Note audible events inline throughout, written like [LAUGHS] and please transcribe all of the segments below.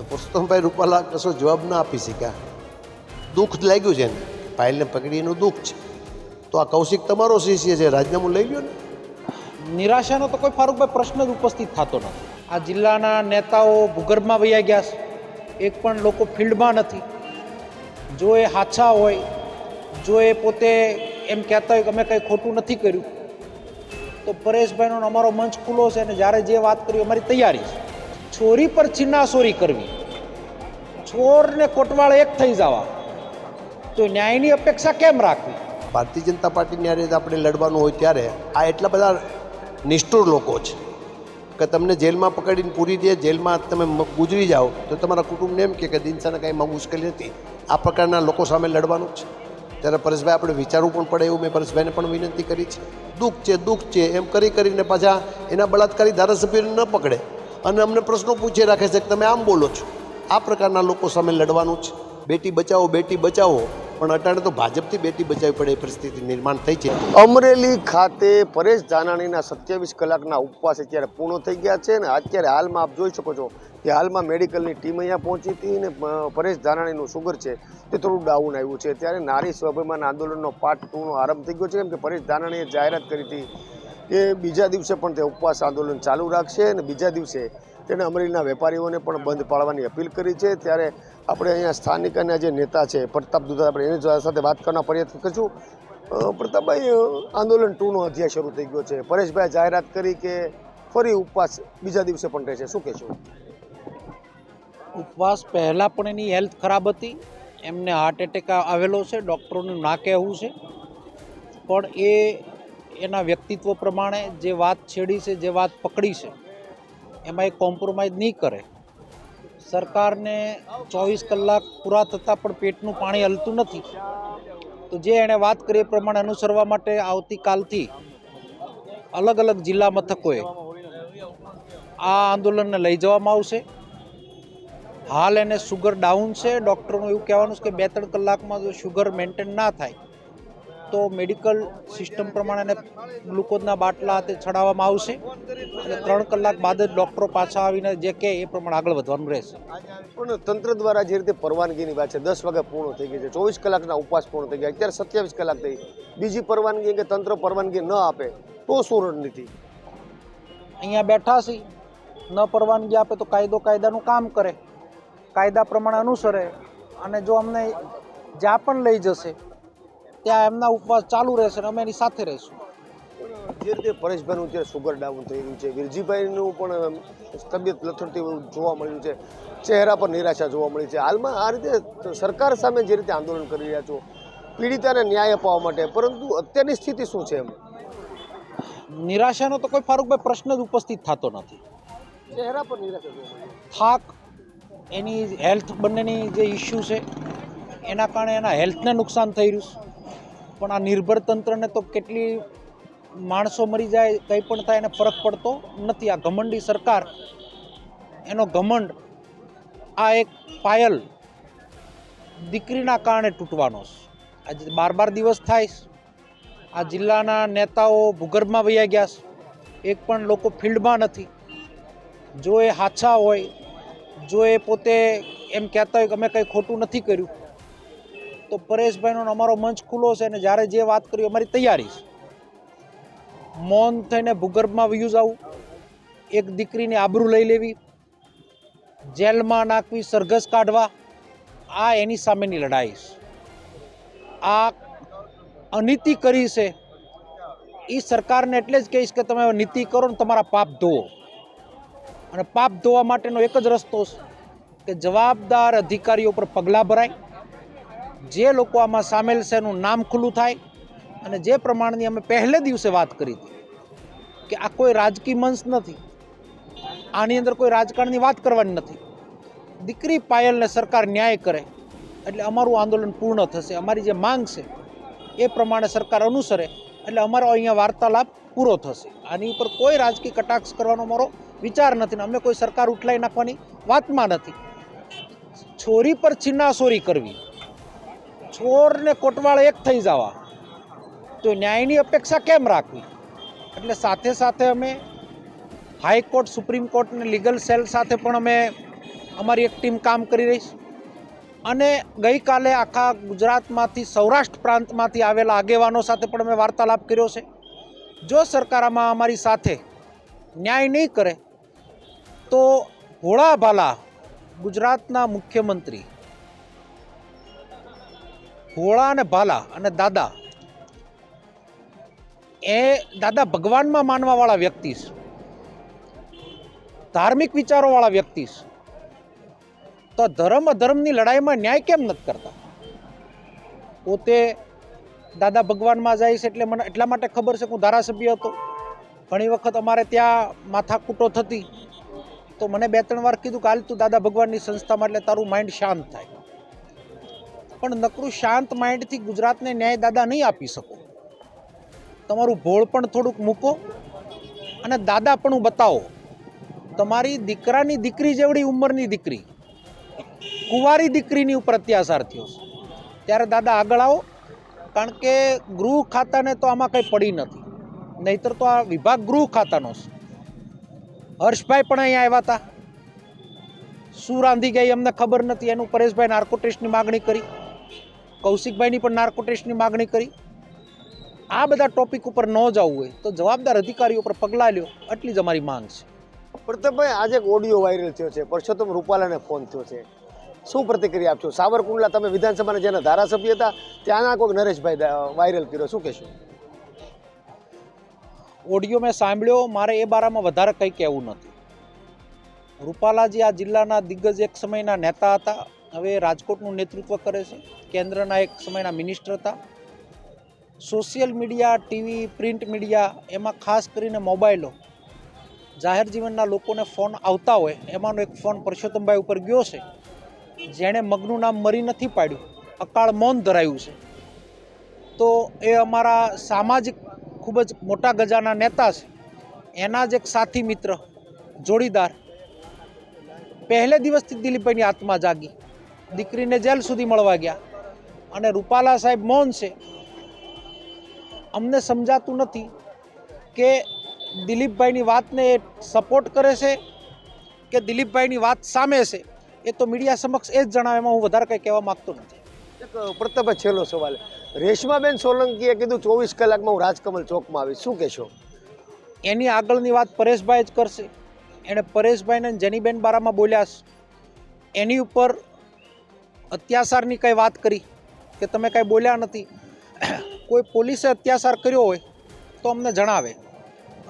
પુરુષોત્તમભાઈ રૂપાલા કશો જવાબ ના આપી શક્યા. દુઃખ લાગ્યું છે એને. પાયલને પકડી એનું દુઃખ છે. તો આ કૌશિક તમારો શિષ્ય છે, રાજીનામું લઈ લ્યો ને. નિરાશાનો તો કોઈ ફારૂકભાઈ પ્રશ્ન જ ઉપસ્થિત થતો નથી. આ જિલ્લાના નેતાઓ ભૂગર્ભમાં વૈયા ગયા છે. એક પણ લોકો ફિલ્ડમાં નથી. જો એ હાચા હોય, જો એ પોતે એમ કહેતા હોય કે અમે કંઈ ખોટું નથી કર્યું, તો પરેશભાઈનો અમારો મંચ ખુલ્લો છે અને જ્યારે જે વાત કરી અમારી તૈયારી છે. છોરી પર છિન્નાસોરી કરવી. છોરને કોટવાળ એક થઈ જવા. તો ન્યાયની અપેક્ષા કેમ રાખવી? ભારતીય જનતા પાર્ટીની હારે આપણે લડવાનું હોય ત્યારે આ એટલા બધા નિષ્ઠુર લોકો છે કે તમને જેલમાં પકડીને પૂરી દે, જેલમાં તમે ગુજરી જાઓ, તો તમારા કુટુંબને એમ કે દિનસાને કાંઈ મુશ્કેલી નથી. આ પ્રકારના લોકો સામે લડવાનું છે. ત્યારે પરેશભાઈ, આપણે વિચારવું પણ પડે એવું મેં પરેશભાઈને પણ વિનંતી કરી છે. દુઃખ છે દુઃખ છે, એમ કરી કરીને પાછા એના બળાત્કારી ધારાસભ્યોને ન પકડે. અને અમને પ્રશ્નો પૂછી રાખે છે કે તમે આમ બોલો છો. આ પ્રકારના લોકો સામે લડવાનું છે. બેટી બચાવો બેટી બચાવો. પણ અટાણે તો ભાજપથી બેટી બચાવી પડે એ પરિસ્થિતિ નિર્માણ થઈ છે. અમરેલી ખાતે પરેશ ધાનાણીના સત્યાવીસ કલાકના ઉપવાસ અત્યારે પૂર્ણ થઈ ગયા છે અને અત્યારે હાલમાં આપ જોઈ શકો છો કે હાલમાં મેડિકલની ટીમ અહીંયા પહોંચી હતી અને પરેશ ધાનાણીનું શુગર છે તે થોડું ડાઉન આવ્યું છે. ત્યારે નારી સ્વાભિમાન આંદોલનનો પાર્ટ ટુનો આરંભ થઈ ગયો છે. કેમ કે પરેશ ધાનાણીએ જાહેરાત કરી હતી કે બીજા દિવસે પણ તે ઉપવાસ આંદોલન ચાલુ રાખશે અને બીજા દિવસે તેને અમરેલીના વેપારીઓને પણ બંધ પાડવાની અપીલ કરી છે. ત્યારે આપણે અહીંયા સ્થાનિક અને જે નેતા છે, પ્રતાપ દુધા આપણે એની સાથે વાત કરવાનો પ્રયત્ન કરીશું. પ્રતાપભાઈ આંદોલન ટુનો અધ્યાય શરૂ થઈ ગયો છે. પરેશભાઈ, જાહેરાત કરી કે ફરી ઉપવાસ બીજા દિવસે પણ રહેશે. શું કહેશું? ઉપવાસ પહેલાં પણ એની હેલ્થ ખરાબ હતી. એમને હાર્ટ એટેક આવેલો છે. ડૉક્ટરોનું ના કહેવું છે. પણ એ એના વ્યક્તિત્વ પ્રમાણે જે વાત છેડી છે, જે વાત પકડી છે, એમાં એ કોમ્પ્રોમાઇઝ નહીં કરે. સરકારને ચોવીસ કલાક પૂરા થતાં પણ પેટનું પાણી હલતું નથી. તો જે એણે વાત કરી એ પ્રમાણે અનુસરવા માટે આવતીકાલથી અલગ અલગ જિલ્લા મથકોએ આ આંદોલનને લઈ જવામાં આવશે. હાલ એને સુગર ડાઉન છે. ડૉક્ટરનું એવું કહેવાનું છે કે બે ત્રણ કલાકમાં જો શુગર મેન્ટેન ના થાય તો મેડિકલ સિસ્ટમ પ્રમાણે એને ગ્લુકોઝના બાટલા તે ચડાવવામાં આવશે અને ત્રણ કલાક બાદ જ ડૉક્ટરો પાછા આવીને જે કહે એ પ્રમાણે આગળ વધવાનું રહેશે. પણ તંત્ર દ્વારા જે રીતે પરવાનગીની વાત છે દસ વાગે પૂર્ણ થઈ ગઈ છે ચોવીસ કલાકના ઉપવાસ પૂર્ણ થઈ ગયા અત્યારે સત્યાવીસ કલાક થઈ બીજી પરવાનગી કે તંત્ર પરવાનગી ન આપે તો શું રણનીતિ? અહીંયા બેઠા છીએ ન પરવાનગી આપે તો કાયદો કાયદાનું કામ કરે. કાયદા પ્રમાણે અનુસરે. અને જો અમને જ્યાં પણ લઈ જશે ત્યાં એમના ઉપવાસ ચાલુ રહેશે અને અમે એની સાથે રહીશું. જે રીતે પરેશભાઈનું અત્યારે સુગર ડાઉન થઈ રહ્યું છે વિરજીભાઈનું પણ તબિયત લથડતી જોવા મળ્યું છે ચહેરા પર નિરાશા જોવા મળી છે. હાલમાં આ રીતે સરકાર સામે જે રીતે આંદોલન કરી રહ્યા છો પીડિતાને ન્યાય અપાવવા માટે પરંતુ અત્યારની સ્થિતિ શું છે એમ? નિરાશાનો તો કોઈ ફારૂકભાઈ પ્રશ્ન જ ઉપસ્થિત થતો નથી. ચહેરા પર નિરાશા જોવા મળી થાક એની હેલ્થ બંનેની જે ઇસ્યુ છે એના કારણે એના હેલ્થને નુકસાન થઈ રહ્યું છે. પણ આ નિર્ભર તંત્રને તો કેટલી માણસો મરી જાય, કંઈ પણ થાય એને ફરક પડતો નથી. આ ઘમંડી સરકાર, એનો ઘમંડ આ એક પાયલ દીકરીના કારણે તૂટવાનો છે. આજે બાર બાર દિવસ થાય આ જિલ્લાના નેતાઓ ભૂગર્ભમાં વયા ગયા છે. એક પણ લોકો ફિલ્ડમાં નથી. જો એ હાછા હોય, જો એ પોતે એમ કહેતા હોય કે અમે કંઈ ખોટું નથી કર્યું તો પરેશભાઈનો અમારો મંચ ખુલ્લો છે અને જ્યારે જે વાત કરી અમારી તૈયારી છે. મૌન થઈને ભૂગર્ભમાં વયું જવું, એક દીકરીની આબરૂ લઈ લેવી, જેલમાં નાખવી, સરઘસ કાઢવા, આ એની સામેની લડાઈ છે. આ અનીતિ કરી છે. એ સરકારને એટલે જ કહીશ કે તમે નીતિ કરો ને તમારા પાપ ધોવો. અને પાપ ધોવા માટેનો એક જ રસ્તો છે કે જવાબદાર અધિકારીઓ પર પગલાં ભરાય જે લોકો આમાં સામેલ છે એનું નામ ખુલ્લું થાય અને જે પ્રમાણની અમે પહેલે દિવસે વાત કરી હતી કે આ કોઈ રાજકીય મંચ નથી, આની અંદર કોઈ રાજકારણની વાત કરવાની નથી. દીકરી પાયલને સરકાર ન્યાય કરે એટલે અમારું આંદોલન પૂર્ણ થશે. અમારી જે માંગ છે એ પ્રમાણે સરકાર અનુસરે એટલે અમારો અહીંયા વાર્તાલાપ પૂરો થશે. આની ઉપર કોઈ રાજકીય કટાક્ષ કરવાનો અમારો વિચાર નથી ને અમે કોઈ સરકાર ઉઠલાઈ નાખવાની વાતમાં નથી. છોરી પર છિન્નાસોરી કરવી. છોરને કોટવાળ એક થઈ જવા. તો ન્યાયની અપેક્ષા કેમ રાખવી? એટલે સાથે સાથે અમે હાઈકોર્ટ સુપ્રીમ કોર્ટ અને લીગલ સેલ સાથે પણ અમે અમારી એક ટીમ કામ કરી રહી છે. અને ગઈકાલે આખા ગુજરાતમાંથી, સૌરાષ્ટ્ર પ્રાંતમાંથી આવેલા આગેવાનો સાથે પણ મેં વાર્તાલાપ કર્યો છે. જો સરકાર આમાં અમારી સાથે ન્યાય નહીં કરે, તો ભોળા ભાલા ગુજરાતના મુખ્યમંત્રી ભોળા અને ભાલા અને દાદા, એ દાદા ભગવાનમાં માનવાવાળા વ્યક્તિ છે. ધાર્મિક વિચારોવાળા વ્યક્તિ છે. તો ધર્મ અધર્મની લડાઈમાં ન્યાય કેમ નથી કરતા? પોતે દાદા ભગવાનમાં જાય છે એટલે મને એટલા માટે ખબર છે કે હું ધારાસભ્ય હતો. ઘણી વખત અમારે ત્યાં માથાકૂટો થતી. તો મને બે ત્રણ વાર કીધું કે હાલ તું દાદા ભગવાનની સંસ્થામાં એટલે તારું માઇન્ડ શાંત થાય. પણ નકરું શાંત માઇન્ડથી ગુજરાતને ન્યાય દાદા નહીં આપી શકો. તમારું ભોળ પણ થોડુંક મૂકો અને દાદા પણ બતાવો. તમારી દીકરાની દીકરી જેવડી ઉંમરની દીકરી, કુંવારી દીકરીની ઉપર અત્યાચાર થયો છે. ત્યારે દાદા આગળ આવો, કારણ કે ગૃહ ખાતાને તો આમાં કંઈ પડી નથી. નહીતર તો આ વિભાગ ગૃહ ખાતાનો છે. હર્ષભાઈ પણ અહીંયા આવ્યા હતા. શું રાંધી ગઈ અમને ખબર નથી. એનું પરેશભાઈ નાર્કોટેસ્ટની માગણી કરી. કૌશિકભાઈની પણ નાર્કો ટેસ્ટની માગણી કરી. આ બધા ટોપિક ઉપર ન જવું હોય તો જવાબદાર અધિકારીઓ પર પગલાં લ્યો આટલી જ અમારી માંગ છે. પ્રતાપભાઈ આજે એક ઓડિયો વાયરલ થયો છે. પરસોત્તમ રૂપાલાને ફોન થયો છે. શું પ્રતિક્રિયા આપશો? સાવરકુંડલા તમે વિધાનસભાના જેના ધારાસભ્ય હતા ત્યાંના કોઈક નરેશભાઈ વાયરલ કર્યો. શું કહેશો? ઓડિયો મેં સાંભળ્યો મારે એ બારામાં વધારે કંઈ કહેવું નથી. રૂપાલાજી આ જિલ્લાના દિગ્ગજ એક સમયના નેતા હતા. હવે રાજકોટનું નેતૃત્વ કરે છે. કેન્દ્રના એક સમયના મિનિસ્ટર હતા. Social media, TV, print media, એમાં ખાસ કરીને મોબાઈલો. જાહેર જીવનના લોકોને ફોન આવતા હોય, એમાંનો એક ફોન પરસોત્તમભાઈ ઉપર ગયો છે. જેણે મગનું નામ મરી નથી પાડ્યું. અકાળ મૌન ધરાયું છે. તો એ અમારા સામાજિક ખૂબ જ મોટા ગજાના નેતા છે. એના જ એક સાથી મિત્ર, જોડીદાર. પહેલે દિવસથી દિલીપભાઈની આત્મા જાગી. દીકરીને જેલ સુધી મળવા ગયા. અને રૂપાલા સાહેબ મૌન છે. અમને સમજાતું નથી કે દિલીપભાઈની વાતને એ સપોર્ટ કરે છે કે દિલીપભાઈની વાત સામે છે. એ તો મીડિયા સમક્ષ એ જ જણાવે એમાં હું વધારે કંઈ કહેવા માગતો નથી. એક પ્રતાપભાઈ છેલ્લો સવાલ. રેશમાબેન સોલંકીએ કીધું ચોવીસ કલાકમાં હું રાજકમલ ચોકમાં આવીશ. શું કહેશો? એની આગળની વાત પરેશભાઈ જ કરશે. એણે પરેશભાઈને જેનીબેન બારામાં બોલ્યા એની ઉપર અત્યાચારની કંઈ વાત કરી કે તમે કાંઈ બોલ્યા નથી. કોઈ પોલીસે અત્યાચાર કર્યો હોય તો અમને જણાવે.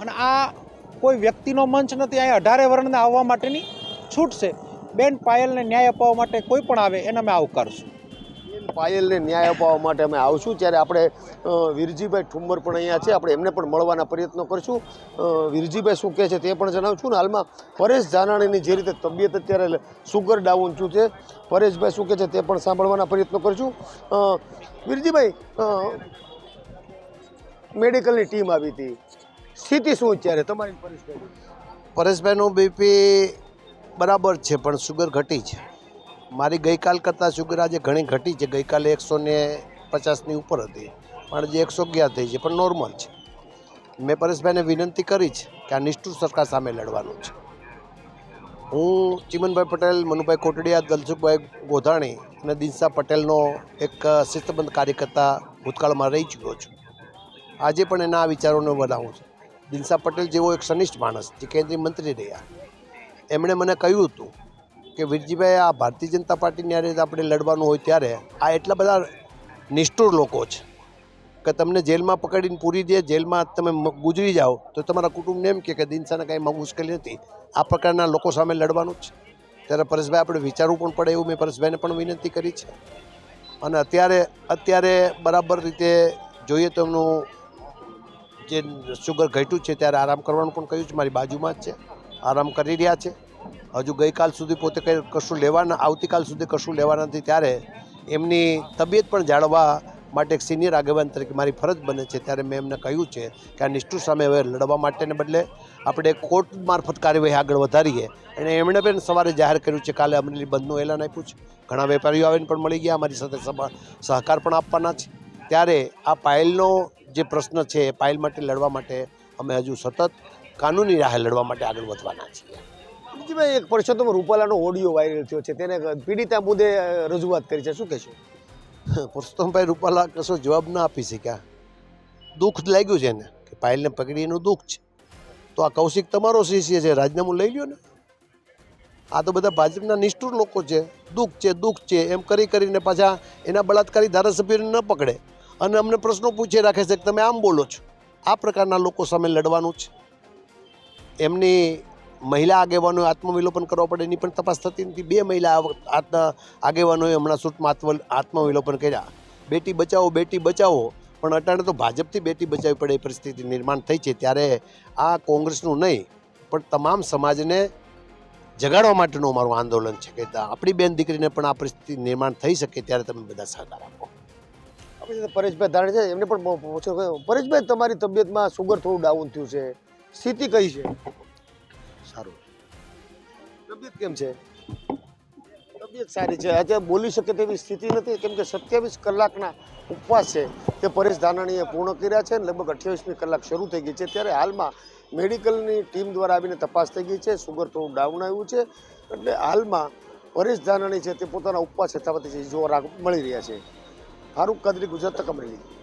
અને આ કોઈ વ્યક્તિનો મંચ નથી અહીં અઢારે વર્ણને આવવા માટેની છૂટ છે. બેન પાયલને ન્યાય અપાવવા માટે કોઈ પણ આવે એને અમે આવકારશું. પાયલને ન્યાય અપાવવા માટે અમે આવશું. ત્યારે આપણે વિરજીભાઈ ઠુમ્મર પણ અહીંયા છે. આપણે એમને પણ મળવાના પ્રયત્નો કરશું. વિરજીભાઈ શું કહે છે તે પણ જણાવું છું ને હાલમાં પરેશ જાનાણીની જે રીતે તબિયત અત્યારે સુગર ડાઉન છું છે. પરેશભાઈ શું કહે છે તે પણ સાંભળવાના પ્રયત્નો કરશું. વીરજીભાઈ મેડિકલની ટીમ આવી હતી. સ્થિતિ શું અત્યારે તમારી પરેશભાઈ પરેશભાઈનું બીપી બરાબર છે, પણ સુગર ઘટી છે. મારી ગઈકાલ કરતાં શુગર આજે ઘણી ઘટી છે. ગઈકાલે એકસો ને પચાસની ઉપર હતી. પણ આજે એકસો અગિયાર થઈ છે, પણ નોર્મલ છે. મેં પરેશભાઈને વિનંતી કરી છે કે આ નિષ્ઠુર સરકાર સામે લડવાનું છે. હું ચિમનભાઈ પટેલ, મનુભાઈ કોટડિયા દલસુખભાઈ ગોધાણી અને દિનસા પટેલનો એક શિસ્તબંધ કાર્યકર્તા ભૂતકાળમાં રહી ચૂક્યો છું. આજે પણ એના આ વિચારોને બનાવું છું. દિનસા પટેલ જેવો એક સનિષ્ઠ માણસ જે કેન્દ્રીય મંત્રી રહ્યા. એમણે મને કહ્યું હતું કે વીરજીભાઈ, આ ભારતીય જનતા પાર્ટીની હારે આપણે લડવાનું હોય ત્યારે આ એટલા બધા નિષ્ઠુર લોકો છે કે તમને જેલમાં પકડીને પૂરી દે, જેલમાં તમે ગુજરી જાઓ, તો તમારા કુટુંબને એમ કે દિનસાને કાંઈ મુશ્કેલી નથી. આ પ્રકારના લોકો સામે લડવાનું જ ત્યારે પરેશભાઈ આપણે વિચારવું પણ પડે એવું મેં પરેશભાઈને પણ વિનંતી કરી છે. અને અત્યારે અત્યારે બરાબર રીતે જોઈએ તો એમનું જે શુગર ઘટ્યું છે, ત્યારે આરામ કરવાનું પણ કહ્યું છે, મારી બાજુમાં જ છે. આરામ કરી રહ્યા છે. હજુ ગઈકાલ સુધી પોતે કંઈ કશું લેવાના, આવતીકાલ સુધી કશું લેવાના નથી, ત્યારે એમની તબિયત પણ જાળવવા માટે એક સિનિયર આગેવાન તરીકે મારી ફરજ બને છે. ત્યારે મેં એમને કહ્યું છે કે આ નિષ્ઠુર સામે હવે લડવા માટેને બદલે આપણે કોર્ટ મારફત કાર્યવાહી આગળ વધારીએ. અને એમણે પણ સવારે જાહેર કર્યું છે, કાલે અમરેલી બંધનું એલાન આપ્યું છે. ઘણા વેપારીઓ આવીને પણ મળી ગયા, અમારી સાથે સહકાર પણ આપવાના છે. ત્યારે આ પાયલનો જે પ્રશ્ન છે, એ પાયલ માટે લડવા માટે અમે હજુ સતત કાનૂની રાહે લડવા માટે આગળ વધવાના છીએ. બીજીભાઈ એક પરસોત્તમ રૂપાલાનો ઓડિયો વાયરલ થયો છે. તેને પીડિતા મુદ્દે રજૂઆત કરી છે. શું કહેશો? [LAUGHS] પરસોત્તમભાઈ રૂપાલા કશો જવાબ ના આપી શક્યા. દુઃખ લાગ્યું છે એને કે પાયલને પકડી એનું દુઃખ છે. તો આ કૌશિક તમારો શિષ્ય છે, રાજીનામું લઈ લ્યો ને. આ તો બધા ભાજપના નિષ્ઠુર લોકો છે. દુઃખ છે દુઃખ છે. એમ કરી કરીને પાછા એના બળાત્કારી ધારાસભ્યોને ન પકડે. અને અમને પ્રશ્નો પૂછી રાખે છે કે તમે આમ બોલો છો. આ પ્રકારના લોકો સામે લડવાનું છે. એમની મહિલા આગેવાનોએ આત્મવિલોપન કરવા પડે, એની પણ તપાસ થતી નથી. બે મહિલા આગેવાનોએ હમણાં સૂટમાં આત્મ આત્મવિલોપન કર્યા. બેટી બચાવો બેટી બચાવો. પણ અટાણે તો ભાજપથી બેટી બચાવવી પડે એ પરિસ્થિતિ નિર્માણ થઈ છે. ત્યારે આ કોંગ્રેસનું નહીં, પણ તમામ સમાજને જગાડવા માટેનું અમારું આંદોલન છે કે આપણી બેન દીકરીને પણ આ પરિસ્થિતિ નિર્માણ થઈ શકે ત્યારે તમે બધા સહકાર આપો. આપણે પરેશભાઈ ધારણ છે, એમને પણ પરેશભાઈ, તમારી તબિયતમાં સુગર થોડું ડાઉન થયું છે. સ્થિતિ કઈ છે? સારું. તબિયત કેમ છે? તબિયત સારી છે. આજે બોલી શકે તેવી સ્થિતિ નથી. કેમ કે સત્યાવીસ કલાકના ઉપવાસ છે. તે પરેશ ધાનાણીએ પૂર્ણ કર્યા છે લગભગ અઠ્યાવીસમી કલાક શરૂ થઈ ગઈ છે. ત્યારે હાલમાં મેડિકલની ટીમ દ્વારા આવીને તપાસ થઈ ગઈ છે. સુગર થોડું ડાઉન આવ્યું છે. એટલે હાલમાં પરેશ ધાનાણી છે તે પોતાના ઉપવાસ યથાવત જોવા મળી રહ્યા છે. ફારૂક કાદરી, ગુજરાત તક અમરેલી.